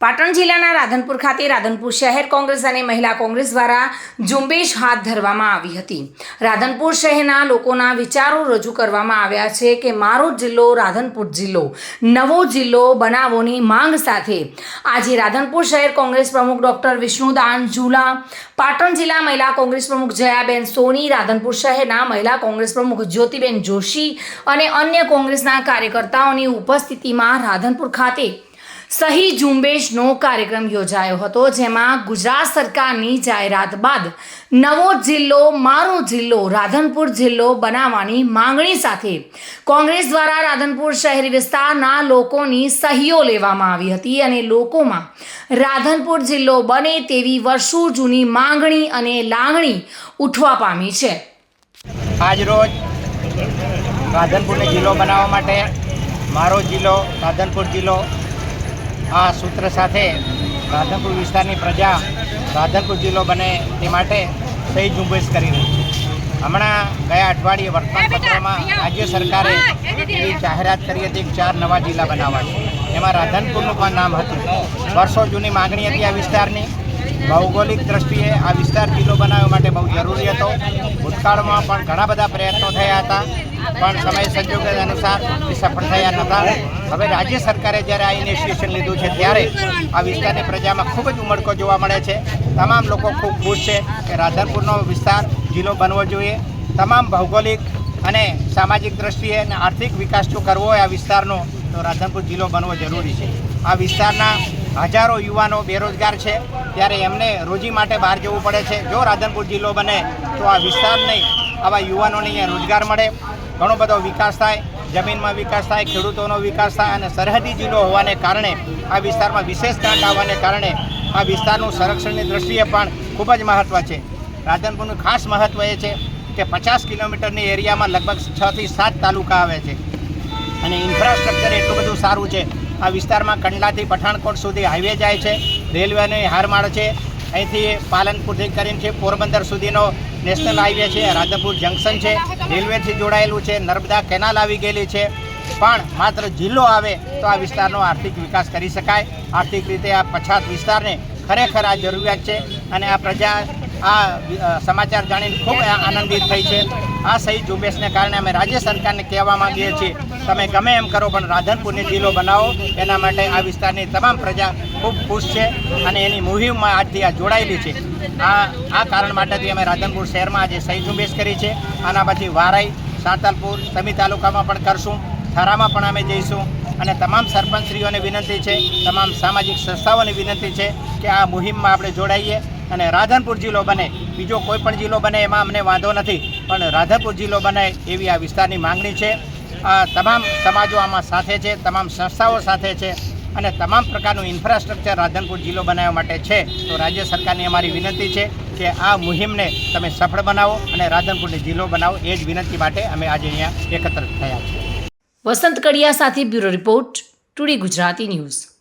પાટણ જિલ્લાના રાધનપુર ખાતે રાધનપુર શહેર કોંગ્રેસ અને મહિલા કોંગ્રેસ દ્વારા ઝુંબેશ હાથ ધરવામાં આવી હતી. રાધનપુર શહેરના લોકોના વિચારો રજૂ કરવામાં આવ્યા છે કે મારો જિલ્લો રાધનપુર જિલ્લો, નવો જિલ્લો બનાવોની માંગ સાથે આજે રાધનપુર શહેર કોંગ્રેસ પ્રમુખ ડૉક્ટર વિષ્ણુદાન ઝુલા, પાટણ જિલ્લા મહિલા કોંગ્રેસ પ્રમુખ જયાબેન સોની, રાધનપુર શહેરના મહિલા કોંગ્રેસ પ્રમુખ જ્યોતિબેન જોશી અને અન્ય કોંગ્રેસના કાર્યકર્તાઓની ઉપસ્થિતિમાં રાધનપુર ખાતે સહી ઝુંબેશનો કાર્યક્રમ યોજાયો હતો, જેમાં ગુજરાત સરકારની જાહેરાત બાદ નવો જિલ્લો, મારો જિલ્લો, રાધનપુર જિલ્લો બનાવવાની માંગણી સાથે કોંગ્રેસ દ્વારા રાધનપુર શહેરી વિસ્તારના લોકોની સહીઓ લેવામાં આવી હતી અને લોકોમાં રાધનપુર જિલ્લો બને તેવી વર્ષો જૂની માંગણી અને લાગણી ઉઠવા પામી છે. આજરોજ રાધનપુરને જિલ્લો બનાવવા માટે મારો જિલ્લો, રાધનપુર જિલ્લો આ સૂત્ર સાથે રાધનપુર વિસ્તારની પ્રજા રાધનપુર જિલ્લો બને તે માટે સહી ઝુંબેશ કરી રહી છે. હમણાં ગયા અઠવાડિયે વર્તમાનપત્રમાં રાજ્ય સરકારે એવી જાહેરાત કરી હતી કે ચાર નવા જિલ્લા બનાવવા છે એમાં રાધનપુરનું પણ નામ હતું. વર્ષો જૂની માગણી હતી આ વિસ્તારની. ભૌગોલિક દ્રષ્ટિએ આ વિસ્તાર જિલ્લો બનાવવા માટે બહુ જરૂરી હતો. ભૂતકાળમાં પણ ઘણા બધા પ્રયત્નો થયા હતા, પણ સમય સંજોગ અનુસાર એ સફળ થયા નહોતા. હવે રાજ્ય સરકારે જ્યારે આ ઇનિશિએશન લીધું છે, ત્યારે આ વિસ્તારની પ્રજામાં ખૂબ જ ઉમળકો જોવા મળે છે. તમામ લોકો ખૂબ ખુશ છે કે રાધનપુરનો વિસ્તાર જિલ્લો બનવો જોઈએ. તમામ ભૌગોલિક અને સામાજિક દ્રષ્ટિએ અને આર્થિક વિકાસ જો કરવો હોય આ વિસ્તારનો, તો રાધનપુર જિલ્લો બનવો જરૂરી છે. આ વિસ્તારના હજારો યુવાનો બેરોજગાર છે. ત્યારે એમને રોજી માટે બહાર જવું પડે છે. જો રાધનપુર જિલ્લો બને, તો આ વિસ્તારને આવા યુવાનોને અહીંયા રોજગાર મળે. ઘણો બધો વિકાસ થાય. જમીનમાં વિકાસ થાય, ખેડૂતોનો વિકાસ થાય અને સરહદી જિલ્લો હોવાને કારણે આ વિસ્તારમાં વિશેષ ગ્રાન્ટ આવવાને કારણે આ વિસ્તારનું સંરક્ષણની દ્રષ્ટિએ પણ ખૂબ જ મહત્ત્વ છે. રાધનપુરનું ખાસ મહત્ત્વ એ છે કે પચાસ કિલોમીટરની એરિયામાં લગભગ છથી સાત તાલુકા આવે છે. અને ઇન્ફ્રાસ્ટ્રક્ચર એટલું બધું સારું છે આ વિસ્તારમાં કંડલાથી પઠાણકોટ સુધી હાઈવે જાય છે. રેલવેની હારમાળ છે. અહીંથી પાલનપુરથી કરીને છે, પોરબંદર સુધીનો નેશનલ હાઈવે છે રાધનપુર જંકશન છે. રેલવેથી જોડાયેલું છે, નર્મદા કેનાલ આવી ગયેલી છે. પણ માત્ર જિલ્લો આવે તો આ વિસ્તારનો આર્થિક વિકાસ કરી શકાય. આર્થિક રીતે આ પછાત વિસ્તારને ખરેખર આ જરૂરિયાત છે અને આ પ્રજા આ સમાચાર જાણીને ખૂબ આનંદિત થઈ છે. આ સહી ઝુંબેશને કારણે અમે રાજ્ય સરકારને કહેવા માંગીએ છીએ, તમે ગમે એમ કરો, પણ રાધનપુરને જિલ્લો બનાવો. એના માટે આ વિસ્તારની તમામ પ્રજા ખૂબ ખુશ છે અને એની મુહિમમાં આજથી આ જોડાયેલી છે. આ આ કારણ માટેથી અમે રાધનપુર શહેરમાં આજે સહી ઝુંબેશ કરી છે. આના પછી વારાઈ, સાંતલપુર, સમી તાલુકામાં પણ કરશું. થરામાં પણ અમે જઈશું. અને તમામ સરપંચશ્રીઓને વિનંતી છે, તમામ સામાજિક સંસ્થાઓને વિનંતી છે કે આ મુહિમમાં આપણે જોડાઈએ. અને રાધનપુર જિલ્લો બને. બીજો કોઈ પણ જિલ્લો બને એમાં અમને વાંધો નથી. પણ રાધનપુર જિલ્લો બને એવી આ વિસ્તારની માંગણી છે. આ તમામ સમાજો આમાં સાથે છે, તમામ સંસ્થાઓ સાથે છે અને તમામ પ્રકારનું ઇન્ફ્રાસ્ટ્રક્ચર રાધનપુર જિલ્લો બનાવવા માટે છે. તો રાજ્ય સરકારની અમારી વિનંતી છે કે આ મુહિમને તમે સફળ બનાવો અને રાધનપુરને જિલ્લો બનાવો. એ જ વિનંતી માટે અમે આજે અહીંયા એકત્ર થયા છીએ. વસંત કડિયા સાથે bureau report, today Gujarati news.